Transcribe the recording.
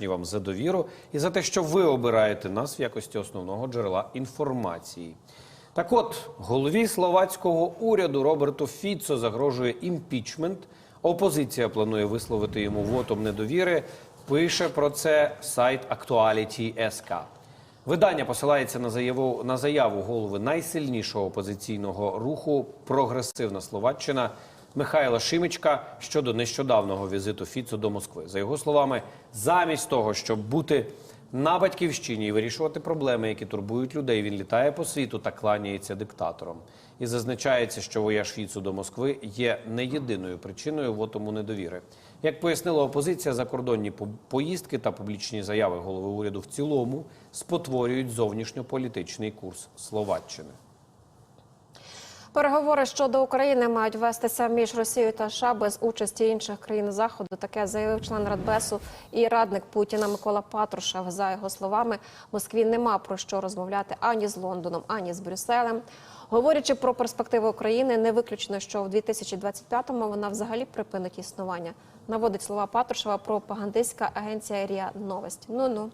вдячні вам за довіру і за те, що ви обираєте нас в якості основного джерела інформації. Так от, голові словацького уряду Роберту Фіцо загрожує імпічмент. Опозиція планує висловити йому вотом недовіри. Пише про це сайт Actuality.sk. Видання посилається на заяву на заяву голови найсильнішого опозиційного руху Прогресивна Словаччина Михайла Шимичка щодо нещодавнього візиту Фіцо до Москви. За його словами, замість того, щоб бути на батьківщині і вирішувати проблеми, які турбують людей, він літає по світу та кланяється диктатором. І зазначається, що вояж Фіцу до Москви є не єдиною причиною вотому недовіри. Як пояснила опозиція, закордонні по- поїздки та публічні заяви голови уряду в цілому спотворюють зовнішньополітичний курс Словаччини. Переговори щодо України мають вестися між Росією та США без участі інших країн заходу. Таке заявив член Радбесу і радник Путіна Микола Патрушев. За його словами, Москві нема про що розмовляти ані з Лондоном, ані з Брюсселем. Говорячи про перспективи України, не виключено, що в 2025-му вона взагалі припинить існування. Наводить слова Патрушева пропагандистська агенція РІА Новость. Ну ну.